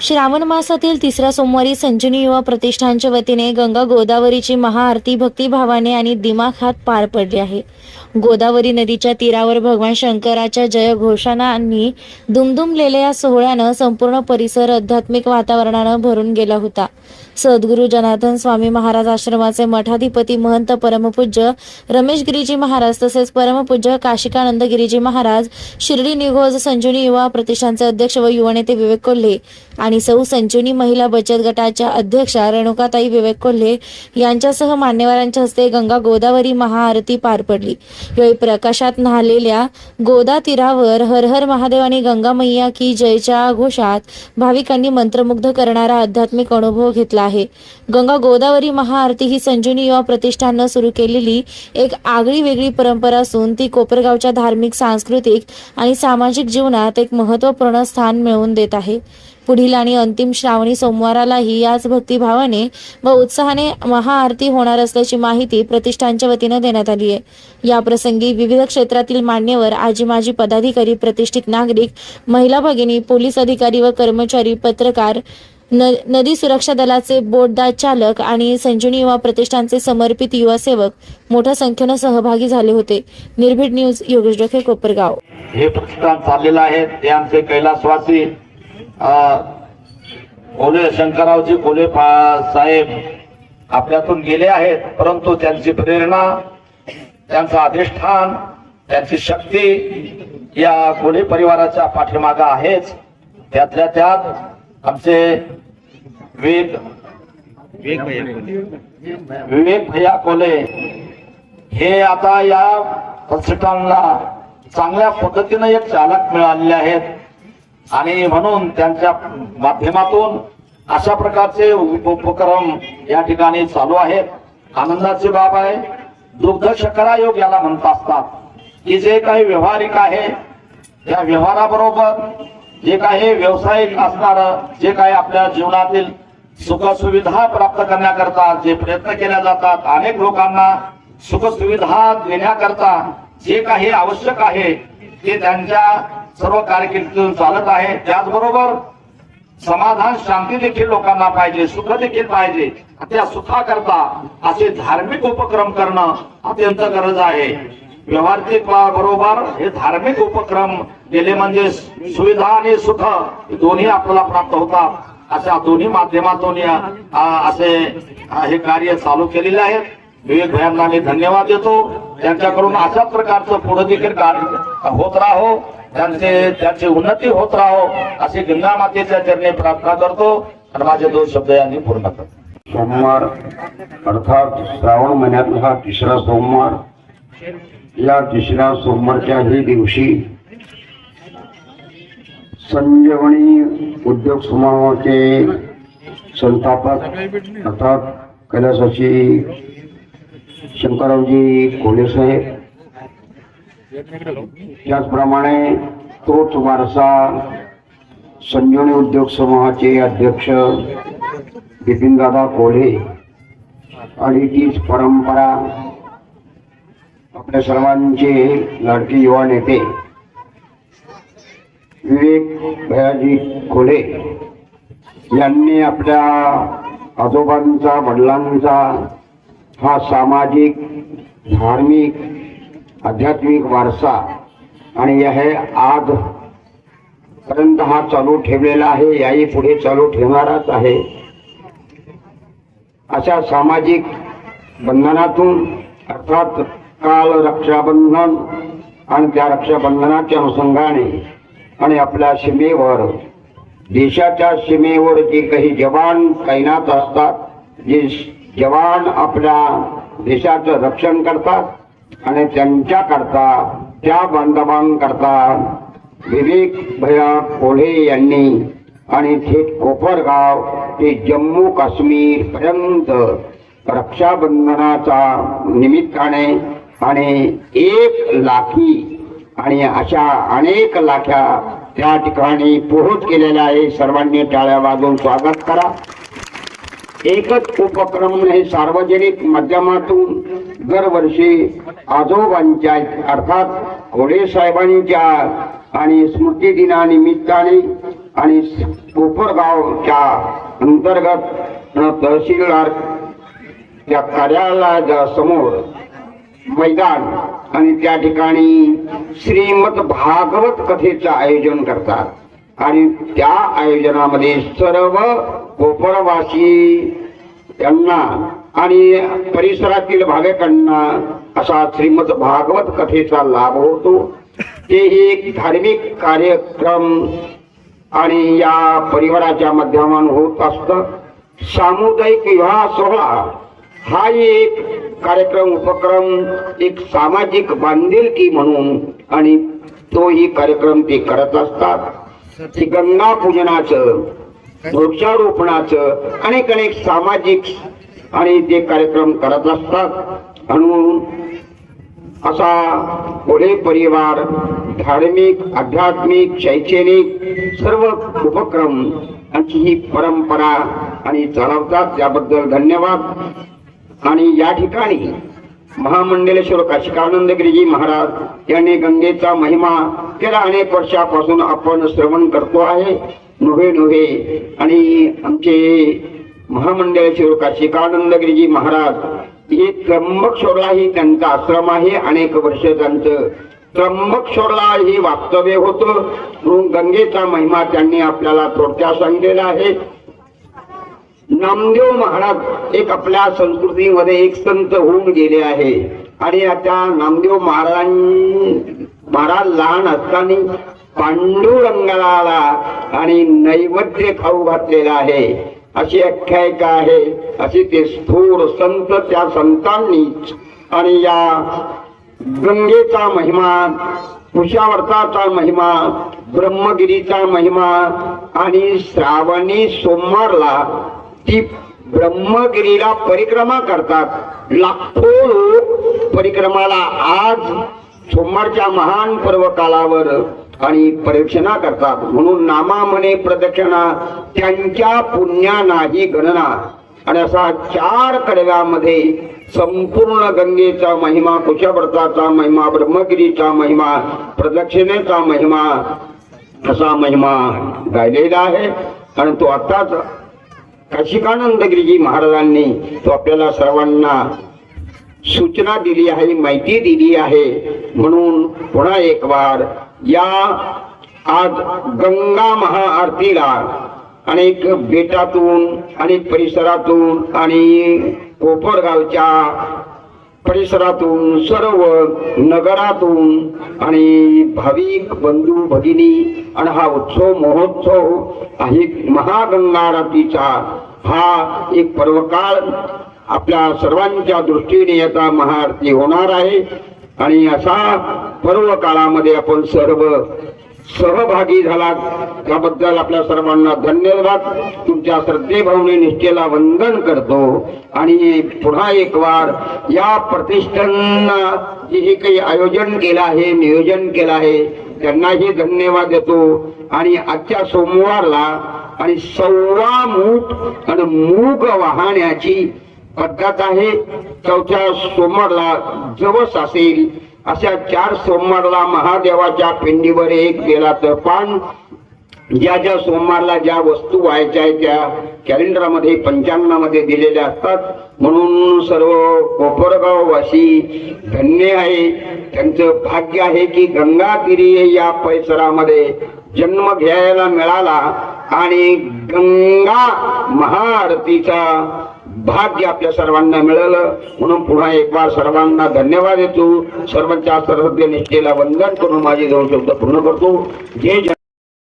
श्रावण मासातील तिसऱ्या सोमवारी संजीवनी युवा प्रतिष्ठानच्या वतीने गंगा गोदावरीची महाआरती भक्तिभावाने आणि दिमाखात पार पडली आहे. गोदावरी नदीच्या तीरावर भगवान शंकराच्या जयघोषणांनी दुमदुमलेल्या या सोहळ्यानं संपूर्ण परिसर आध्यात्मिक वातावरणानं भरून गेला होता. सद्गुरू जनार्दन स्वामी महाराज आश्रमाचे मठाधिपती महंत परमपूज्य रमेश गिरीजी महाराज तसेच परमपूज्य काशिकानंद गिरीजी महाराज शिर्डी निघोज संजीवनी युवा प्रतिष्ठानचे अध्यक्ष व युवानेते विवेक कोल्हे आणि सौ संजुनी महिला बचत गटाच्या अध्यक्षा रेणुकाताई विवेक कोल्हे यांच्यासह मान्यवरांच्या हस्ते गंगा गोदावरी महाआरती पार पडली. यावेळी प्रकाशात न्हालेल्या गोदा तीरावर हर हर महादेव आणि गंगा मैया की जयच्या घोषात भाविकांनी मंत्रमुग्ध करणारा आध्यात्मिक अनुभव घेतला आहे. गंगा गोदावरी महाआरती ही संजुनी युवा प्रतिष्ठाननं सुरू केलेली एक आगळी वेगळी परंपरा असून ती कोपरगावच्या धार्मिक सांस्कृतिक आणि सामाजिक जीवनात एक महत्त्वपूर्ण स्थान मिळवून देत आहे. पुढील आणि अंतिम श्रावणी सोमवारालाही याच भक्तिभावाने व उत्साहाने महाआरती होणार असल्याची माहिती प्रतिष्ठानच्या वतीनं देण्यात आली आहे. या प्रसंगी विविध क्षेत्रातील मान्यवर आजी माजी पदाधिकारी प्रतिष्ठित नागरिक महिला भगिनी पोलीस अधिकारी व कर्मचारी पत्रकार न नदी सुरक्षा दलाचे बोटदार चालक आणि संजीवनी युवा प्रतिष्ठानचे समर्पित युवा सेवक मोठ्या संख्येनं सहभागी झाले होते. निर्भीड न्यूज योगेश डोके कोपरगाव. हे प्रतिष्ठान चाललेलं आहे. ते आमचे कैलासवासी कोले शंकररावजी कोले साहेब आपल्यातून गेले आहेत परंतु त्यांची प्रेरणा त्यांचं अधिष्ठान त्यांची शक्ती या कोले परिवाराच्या पाठीमागं आहेच. त्यातल्या त्यात आमचे वेग विवेक भैया कोले हे आता या प्रतिष्ठानला चांगल्या पद्धतीने एक चालक मिळालेले आहेत. आणि म्हणून त्यांच्या माध्यमातून अशा प्रकारचे उप- उपक्रम या ठिकाणी चालू आहेत. आनंदाची बाब आहे. दुग्ध शकरायोग याला म्हणत असतात की जे काही व्यवहारिक आहे त्या व्यवहाराबरोबर जे काही व्यावसायिक असणार जे काही आपल्या जीवनातील सुखसुविधा प्राप्त करण्याकरता जे प्रयत्न केल्या जातात अनेक लोकांना सुखसुविधा देण्याकरता जे काही आवश्यक आहे ते त्यांच्या सर्व कारकिर्दीतून चालत आहे. त्याचबरोबर समाधान शांती देखील लोकांना पाहिजे सुख देखील पाहिजे. त्या सुखाकरता असे धार्मिक उपक्रम करणं अत्यंत गरज आहे. व्यवहारिक बरोबर हे धार्मिक उपक्रम केले म्हणजे सुविधा आणि सुख दोन्ही आपल्याला प्राप्त होतात. अशा दोन्ही माध्यमातून असे हे कार्य चालू केलेले आहेत. विवेक भयांना मी धन्यवाद देतो. त्यांच्याकडून अशाच प्रकारचं पुढे देखील कार्य होत राहो. त्यांचे त्यांची उन्नती होत राहो अशी गंगा मातेच्या चरणी प्रार्थना करतो आणि माझे दोन शब्द यांनी पूर्ण करतो. सोमवार अर्थात श्रावण महिन्यातला हा तिसरा सोमवार. या तिसऱ्या सोमवारच्याही दिवशी संजीवनी उद्योग समूहाचे संस्थापक अर्थात कैलासाची शंकररावजी कोले साहेब त्याचप्रमाणे तोच वारसा संजीवनी उद्योग समूहाचे अध्यक्ष बिपिनदादा कोल्हे आणि तीच परंपरा आपल्या सर्वांचे लाडके युवा नेते विवेक भयाजी खोले यांनी आपल्या आजोबांचा वडिलांचा हा सामाजिक धार्मिक आध्यात्मिक वारसा आणि हे आज पर्यंत हा चालू ठेवलेला आहे याही पुढे चालू ठेवणाराच आहे. अशा सामाजिक बंधनातून अर्थात काल रक्षाबंधन आणि त्या रक्षाबंधनाच्या अनुषंगाने आणि आपल्या सीमेवर देशाच्या सीमेवर जे काही जवान तैनात असतात जे जवान आपल्या देशाचं रक्षण करतात आणि त्यांच्याकरता त्या बांधवांकरता विवेक भया कोल्हे यांनी आणि थेट कोपरगाव ते जम्मू काश्मीर पर्यंत रक्षाबंधनाचा निमित्ताने आणि एक लाखी आणि अशा अनेक लाख्या त्या ठिकाणी पोहोच केलेल्या आहे. सर्वांनी टाळ्या वाजवून स्वागत करा. एकच उपक्रम हे सार्वजनिक माध्यमातून दरवर्षी आजोबांच्या अर्थात घोडे साहेबांच्या आणि स्मृती दिनानिमित्ताने आणि कोपरगावच्या अंतर्गत तहसीलदार त्या कार्यालयाच्या समोर मैदान आणि त्या ठिकाणी श्रीमद भागवत कथेचं आयोजन करतात. आणि त्या आयोजनामध्ये सर्व कोपरवासी यांना आणि परिसरातील भाविकांना असा श्रीमद भागवत कथेचा लाभ होतो. ते एक धार्मिक कार्यक्रम आणि या परिवाराच्या माध्यमातून होत असतं. सामुदायिक विवाह सोहळा हा एक कार्यक्रम उपक्रम एक सामाजिक बांधिलकी म्हणून आणि तोही कार्यक्रम ते करत असतात. ते गंगा पूजनाचं वृक्षारोपणाचं अनेक अनेक सामाजिक आणि ते कार्यक्रम करत असतात म्हणून असा पुढे परिवार धार्मिक आध्यात्मिक शैक्षणिक सर्व उपक्रम यांची ही परंपरा आणि चालवतात. त्याबद्दल धन्यवाद. आणि या ठिकाणी महामंडलेश्वर काशिकानंदगिरीजी महाराज यांनी गंगेचा महिमा गेल्या अनेक वर्षापासून आपण श्रवण करतो आहे. नव्हे नव्हे आणि आमचे महामंडलेश्वर काशिकानंद गिरीजी महाराज हे त्र्यंबकेश्वरला ही त्यांचा आश्रम आहे. अनेक वर्ष त्यांचं त्र्यंबकश्वरला हे वास्तव्य होतं. म्हणून गंगेचा महिमा त्यांनी आपल्याला थोडक्यात सांगितलेला आहे. नामदेव महाराज एक आपल्या संस्कृतीमध्ये एक संत होऊन गेले आहे. आणि आता नामदेव महाराज महाराज लहान असताना पांडुरंगाला आला आणि नैवेद्य खाऊ घातलेला आहे. अशी आख्यायिका आहे. अशी ते स्थूर संत त्या संतांनीच. आणि या गंगेचा महिमा कुशावर्ताचा महिमा ब्रह्मगिरीचा महिमा आणि श्रावणी सोमवारला ती ब्रह्मगिरीला परिक्रमा करतात. लाखो लोक परिक्रमाला आज सोमवारच्या महान पर्व कालावर आणि प्रदक्षिणा करतात. म्हणून नामा म्हणे प्रदक्षिणा त्यांच्या पुण्या नाही गणना. आणि असा चार कडव्यामध्ये संपूर्ण गंगेचा महिमा कुशव्रताचा महिमा ब्रह्मगिरीचा महिमा प्रदक्षिणेचा महिमा असा महिमा गायलेला आहे. आणि तो आताच काशिकानंद गिरीजी महाराजांनी तो आपल्याला सर्वांना सूचना दिली आहे माहिती दिली आहे. म्हणून पुन्हा एक वार या आज गंगा महाआरतीला अनेक बेटातून अनेक परिसरातून आणि कोपरगावच्या परिसरातून सर्व नगरातून आणि भाविक बंधू भगिनी आणि हा उत्सव महोत्सव आहे महागंगा आरतीचा हा एक पर्वकाळ आपल्या सर्वांच्या दृष्टीने याचा महाआरती होणार आहे. आणि असा पर्व काळामध्ये आपण सर्व सहभागी झाला. त्याबद्दल आपल्या सर्वांना धन्यवाद. तुमच्या श्रद्धेभावने निष्ठेला वंदन करतो. आणि पुन्हा एक वार या प्रतिष्ठानना जे हे काही आयोजन केलं आहे नियोजन केलं आहे त्यांनाही धन्यवाद देतो. आणि आजच्या सोमवारला आणि सव्वा मूठ आणि मूग वाहण्याची पद्धत आहे. चौथ्या सोमवारला जवस असेल. अशा चार सोमवारला महादेवाच्या पिंडीवर एक बेलाचं पान. ज्या ज्या सोमवारला ज्या वस्तू व्हायच्या आहेत त्या कॅलेंडरमध्ये पंचांगामध्ये दिलेल्या असतात. म्हणून सर्व कोपरगाव वासी धन्य आहे. त्यांचं भाग्य आहे की गंगातीरी या परिसरामध्ये जन्म घ्यायला मिळाला आणि गंगा महाआरतीचा भाग्य आपल्या सर्वांना मिळालं. म्हणून पुन्हा एक बार सर्वांना धन्यवाद देतो. सर्वांच्या सर्वज्ञ निष्ठेला वंदन करून माझे दोन शब्द पूर्ण करतो. जय